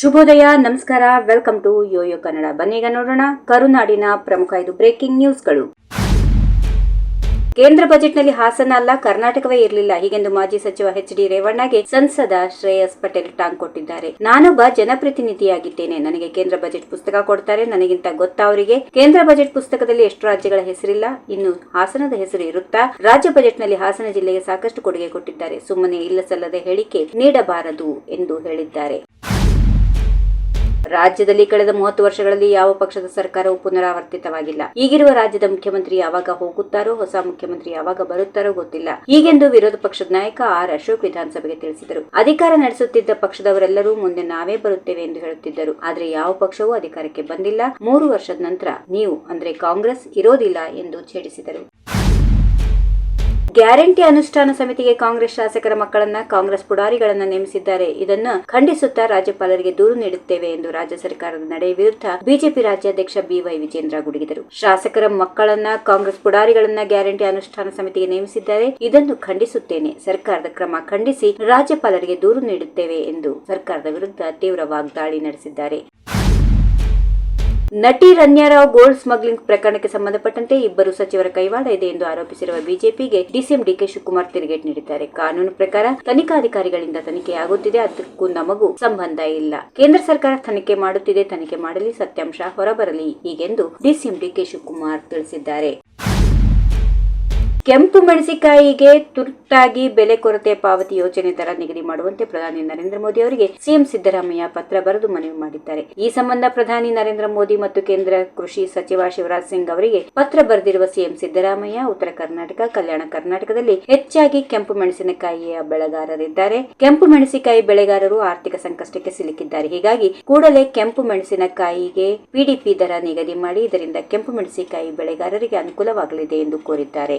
ಶುಭೋದಯ, ನಮಸ್ಕಾರ welcome to Yoyo Kannada ಬನ್ನೀಗ ನೋಡೋಣ ಕರುನಾಡಿನ ಪ್ರಮುಖ ಇದು ಬ್ರೇಕಿಂಗ್ ನ್ಯೂಸ್ಗಳು ಕೇಂದ್ರ ಬಜೆಟ್ನಲ್ಲಿ ಹಾಸನ ಅಲ್ಲ, ಕರ್ನಾಟಕವೇ ಇರಲಿಲ್ಲ, ಹೀಗೆಂದು ಮಾಜಿ ಸಚಿವ ಎಚ್ ಡಿ ರೇವಣ್ಣಗೆ ಸಂಸದ ಶ್ರೇಯಸ್ ಪಟೇಲ್ ಟಾಂಗ್ ಕೊಟ್ಟಿದ್ದಾರೆ. ನಾನೊಬ್ಬ ಜನಪ್ರತಿನಿಧಿಯಾಗಿದ್ದೇನೆ, ನನಗೆ ಕೇಂದ್ರ ಬಜೆಟ್ ಪುಸ್ತಕ ಕೊಡ್ತಾರೆ, ನನಗಿಂತ ಗೊತ್ತಾ ಅವರಿಗೆ? ಕೇಂದ್ರ ಬಜೆಟ್ ಪುಸ್ತಕದಲ್ಲಿ ಎಷ್ಟು ರಾಜ್ಯಗಳ ಹೆಸರಿಲ್ಲ, ಇನ್ನು ಹಾಸನದ ಹೆಸರು ಇರುತ್ತಾ? ರಾಜ್ಯ ಬಜೆಟ್ನಲ್ಲಿ ಹಾಸನ ಜಿಲ್ಲೆಗೆ ಸಾಕಷ್ಟು ಕೊಡುಗೆ ಕೊಟ್ಟಿದ್ದಾರೆ, ಸುಮ್ಮನೆ ಇಲ್ಲ ಸಲ್ಲದ ಹೇಳಿಕೆ ನೀಡಬಾರದು ಎಂದು ಹೇಳಿದ್ದಾರೆ. ರಾಜ್ಯದಲ್ಲಿ ಕಳೆದ ಮೂವತ್ತು ವರ್ಷಗಳಲ್ಲಿ ಯಾವ ಪಕ್ಷದ ಸರ್ಕಾರವು ಪುನರಾವರ್ತಿತವಾಗಿಲ್ಲ. ಈಗಿರುವ ರಾಜ್ಯದ ಮುಖ್ಯಮಂತ್ರಿ ಯಾವಾಗ ಹೋಗುತ್ತಾರೋ, ಹೊಸ ಮುಖ್ಯಮಂತ್ರಿ ಯಾವಾಗ ಬರುತ್ತಾರೋ ಗೊತ್ತಿಲ್ಲ. ಹೀಗೆಂದು ವಿರೋಧ ಪಕ್ಷದ ನಾಯಕ ಆರ್. ಅಶೋಕ್ ವಿಧಾನಸಭೆಗೆ ತಿಳಿಸಿದರು. ಅಧಿಕಾರ ನಡೆಸುತ್ತಿದ್ದ ಪಕ್ಷದವರೆಲ್ಲರೂ ಮುಂದೆ ನಾವೇ ಬರುತ್ತೇವೆ ಎಂದು ಹೇಳುತ್ತಿದ್ದರು. ಆದರೆ ಯಾವ ಪಕ್ಷವೂ ಅಧಿಕಾರಕ್ಕೆ ಬಂದಿಲ್ಲ. ಮೂರು ವರ್ಷದ ನಂತರ ನೀವು ಅಂದ್ರೆ ಕಾಂಗ್ರೆಸ್ ಇರೋದಿಲ್ಲ ಎಂದು ಛೇಡಿಸಿದರು. ಗ್ಯಾರಂಟಿ ಅನುಷ್ಠಾನ ಸಮಿತಿಗೆ ಕಾಂಗ್ರೆಸ್ ಶಾಸಕರ ಮಕ್ಕಳನ್ನ ಕಾಂಗ್ರೆಸ್ ಪುಡಾರಿಗಳನ್ನ ನೇಮಿಸಿದ್ದಾರೆ. ಇದನ್ನು ಖಂಡಿಸುತ್ತಾ ರಾಜ್ಯಪಾಲರಿಗೆ ದೂರು ನೀಡುತ್ತೇವೆ ಎಂದು ರಾಜ್ಯ ಸರ್ಕಾರದ ನಡೆ ವಿರುದ್ಧ ಬಿಜೆಪಿ ರಾಜ್ಯಾಧ್ಯಕ್ಷ ಬಿವೈ ವಿಜೇಂದ್ರ ಗುಡುಗಿದರು. ಶಾಸಕರ ಮಕ್ಕಳನ್ನ ಕಾಂಗ್ರೆಸ್ ಪುಡಾರಿಗಳನ್ನ ಗ್ಯಾರಂಟಿ ಅನುಷ್ಠಾನ ಸಮಿತಿಗೆ ನೇಮಿಸಿದ್ದಾರೆ. ಇದನ್ನು ಖಂಡಿಸುತ್ತೇನೆ. ಸರ್ಕಾರದ ಕ್ರಮ ಖಂಡಿಸಿ ರಾಜ್ಯಪಾಲರಿಗೆ ದೂರು ನೀಡುತ್ತೇವೆ ಎಂದು ಸರ್ಕಾರದ ವಿರುದ್ಧ ತೀವ್ರ ವಾಗ್ದಾಳಿ ನಡೆಸಿದ್ದಾರೆ. ನಟಿ ರನ್ಯಾರಾವ್ ಗೋಲ್ಡ್ ಸ್ಮಗ್ಲಿಂಗ್ ಪ್ರಕರಣಕ್ಕೆ ಸಂಬಂಧಪಟ್ಟಂತೆ ಇಬ್ಬರು ಸಚಿವರ ಕೈವಾಡ ಇದೆ ಎಂದು ಆರೋಪಿಸಿರುವ ಬಿಜೆಪಿಗೆ ಡಿಸಿಎಂ ಡಿಕೆ ಶಿವಕುಮಾರ್ ತಿರುಗೇಟ್ ನೀಡಿದ್ದಾರೆ. ಕಾನೂನು ಪ್ರಕಾರ ತನಿಖಾಧಿಕಾರಿಗಳಿಂದ ತನಿಖೆಯಾಗುತ್ತಿದೆ. ಅದಕ್ಕೂ ನಮಗೂ ಸಂಬಂಧ ಇಲ್ಲ. ಕೇಂದ್ರ ಸರ್ಕಾರ ತನಿಖೆ ಮಾಡುತ್ತಿದೆ. ತನಿಖೆ ಮಾಡಲಿ. ಸತ್ಯಾಂಶ ಹೊರಬರಲಿ. ಹೀಗೆಂದು ಡಿಸಿಎಂ ಡಿಕೆ ಶಿವಕುಮಾರ್ ತಿಳಿಸಿದ್ದಾರೆ. ಕೆಂಪು ಮೆಣಸಿಕಾಯಿಗೆ ತುರ್ತಾಗಿ ಬೆಲೆ ಕೊರತೆ ಪಾವತಿ ಯೋಜನೆ ದರ ನಿಗದಿ ಮಾಡುವಂತೆ ಪ್ರಧಾನಿ ನರೇಂದ್ರ ಮೋದಿ ಅವರಿಗೆ ಸಿಎಂ ಸಿದ್ದರಾಮಯ್ಯ ಪತ್ರ ಬರೆದು ಮನವಿ ಮಾಡಿದ್ದಾರೆ. ಈ ಸಂಬಂಧ ಪ್ರಧಾನಿ ನರೇಂದ್ರ ಮೋದಿ ಮತ್ತು ಕೇಂದ್ರ ಕೃಷಿ ಸಚಿವ ಶಿವರಾಜ್ ಸಿಂಗ್ ಅವರಿಗೆ ಪತ್ರ ಬರೆದಿರುವ ಸಿಎಂ ಸಿದ್ದರಾಮಯ್ಯ ಉತ್ತರ ಕರ್ನಾಟಕ, ಕಲ್ಯಾಣ ಕರ್ನಾಟಕದಲ್ಲಿ ಹೆಚ್ಚಾಗಿ ಕೆಂಪು ಮೆಣಸಿನಕಾಯಿಯ ಬೆಳೆಗಾರರಿದ್ದಾರೆ. ಕೆಂಪು ಮೆಣಸಿನಕಾಯಿ ಬೆಳೆಗಾರರು ಆರ್ಥಿಕ ಸಂಕಷ್ಟಕ್ಕೆ ಸಿಲುಕಿದ್ದಾರೆ. ಹೀಗಾಗಿ ಕೂಡಲೇ ಕೆಂಪು ಮೆಣಸಿನಕಾಯಿಗೆ ಪಿಡಿಪಿ ದರ ನಿಗದಿ ಮಾಡಿ ಇದರಿಂದ ಕೆಂಪು ಮೆಣಸಿನಕಾಯಿ ಬೆಳೆಗಾರರಿಗೆ ಅನುಕೂಲವಾಗಲಿದೆ ಎಂದು ಕೋರಿದ್ದಾರೆ.